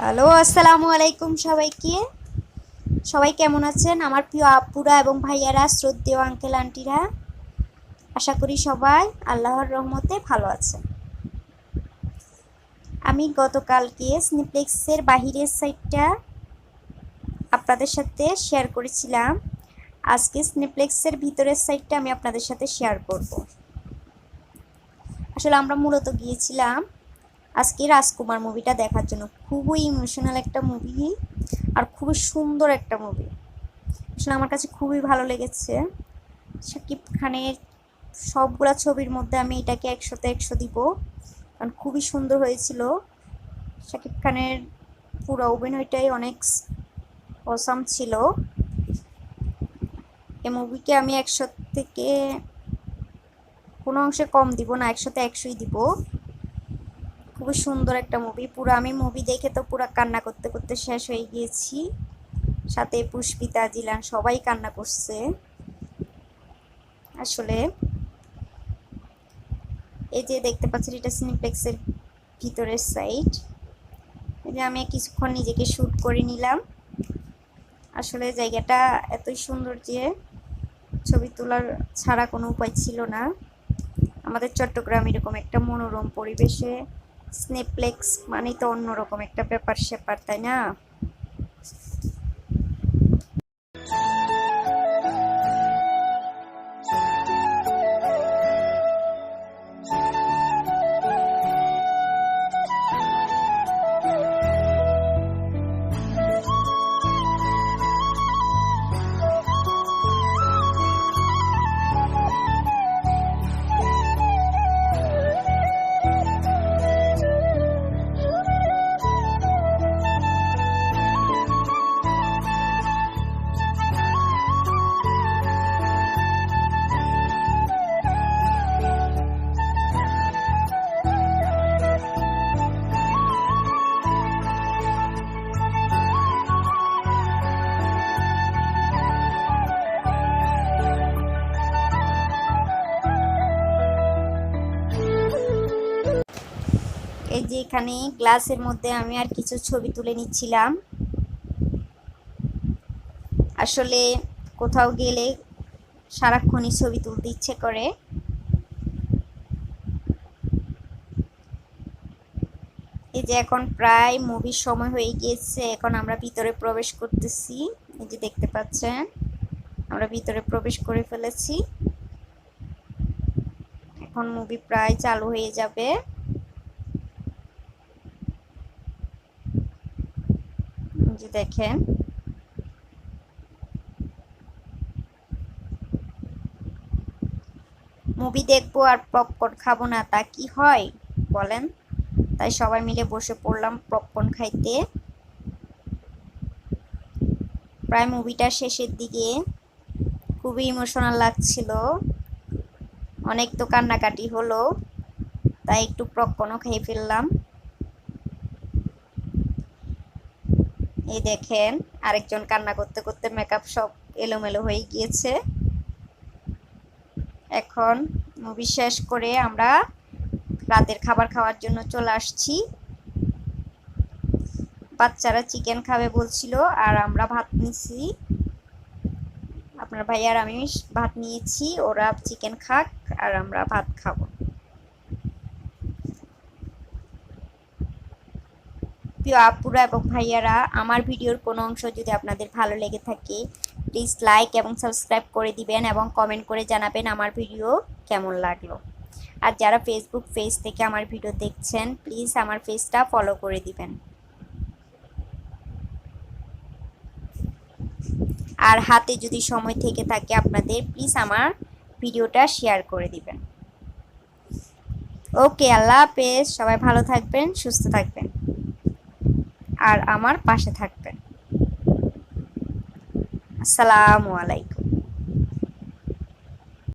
Hello, আসসালামু আলাইকুম সবাইকে। সবাই কেমন আছেন? আমার প্রিয় আপুরা এবং ভাইয়ারা, শ্রদ্ধেয় আঙ্কেল আন্টিরা আশা করি সবাই আল্লাহর রহমতে ভালো আছেন। আমি গতকালকে স্নিপ্লেক্সের বাহিরের সাইডটা আপনাদের সাথে শেয়ার করেছিলাম। আজকে স্নিপ্লেক্সের ভিতরের সাইডটা আমি আপনাদের সাথে শেয়ার করব। আসলে আমরা মূলত গিয়েছিলাম আজকে রাজকুমার মুভিটা দেখার জন্য। খুবই ইমোশনাল একটা মুভি আর খুবই সুন্দর একটা মুভি আসলে আমার কাছে খুবই ভালো লেগেছে। শাকিব খানের সবগুলা ছবির মধ্যে আমি এটাকে একশোতে একশো দিব। কারণ খুবই সুন্দর হয়েছিল। শাকিব খানের পুরো অভিনয়টাই অনেক অসাম ছিল। এই মুভিকে আমি একশো থেকে কোনো অংশে কম দিব না, একশোতে একশোই দিব। খুবই সুন্দর একটা মুভি পুরো আমি মুভি দেখে তো পুরো কান্না করতে করতে শেষ হয়ে গিয়েছি। সাথে পুষ্পিতা, জিলান সবাই কান্না করছে। আসলে এই যে দেখতে পাচ্ছেন, এটা সিনিপ্লেক্সের ভিতরের সাইড এই যে আমি কিছুক্ষণ নিজেকে শ্যুট করে নিলাম। আসলে জায়গাটা এতই সুন্দর যে ছবি তোলার ছাড়া কোনো উপায় ছিল না। আমাদের চট্টগ্রাম এরকম একটা মনোরম পরিবেশে স্নেপ্লেক্স মানে তো অন্যরকম একটা ব্যাপার স্যাপার তাই না? এই যে এখানে গ্লাসের মধ্যে আমি আর কিছু ছবি তুলে নিচ্ছিলাম। আসলে কোথাও গেলে সারাক্ষণই ছবি তুলতে ইচ্ছে করে। এই যে এখন প্রায় মুভির সময় হয়ে গিয়েছে, এখন আমরা ভিতরে প্রবেশ করতেছি। এই যে দেখতে পাচ্ছেন, আমরা ভিতরে প্রবেশ করে ফেলেছি। এখন মুভি প্রায় চালু হয়ে যাবে। যে দেখেন। মুভি দেখব আর পপকর্ন খাব না, তা কি হয়? বলেন। তাই সবাই মিলে বসে পড়লাম পপকর্ন খাইতে। প্রায় মুভিটা শেষের দিকে। খুবই ইমোশনাল লাগছিল। অনেক তো কান্নাকাটি হলো, তাই একটু পপকর্নও খেয়ে ফেললাম। এই দেখেন, আরেকজন কান্না করতে করতে মেকআপ সব এলোমেলো হয়ে গিয়েছে। এখন মুভি শেষ করে আমরা রাতের খাবার খাওয়ার জন্য চলে আসছি। বাচ্চারা চিকেন খাবে বলছিল, আর আমরা ভাত নিছি। আপনার ভাই আর আমি ভাত নিয়েছি, ওরা চিকেন খাক, আর আমরা ভাত খাব। প্রিয় আপুরা এবং ভাইয়ারা, আমার ভিডিওর কোনো অংশ যদি আপনাদের ভালো লেগে থাকে প্লিজ লাইক এবং সাবস্ক্রাইব করে দিবেন এবং কমেন্ট করে জানাবেন আমার ভিডিও কেমন লাগল। আর যারা ফেসবুক পেজ থেকে আমার ভিডিও দেখছেন প্লিজ আমার পেজটা ফলো করে দিবেন। আর হাতে যদি সময় থেকে থাকে আপনাদের প্লিজ আমার ভিডিওটা শেয়ার করে দিবেন। ওকে আল্লাহ হাফেজ, সবাই ভালো থাকবেন, সুস্থ থাকবেন। আর আমার পাশে থাকবেন। আসসালামু আলাইকুম।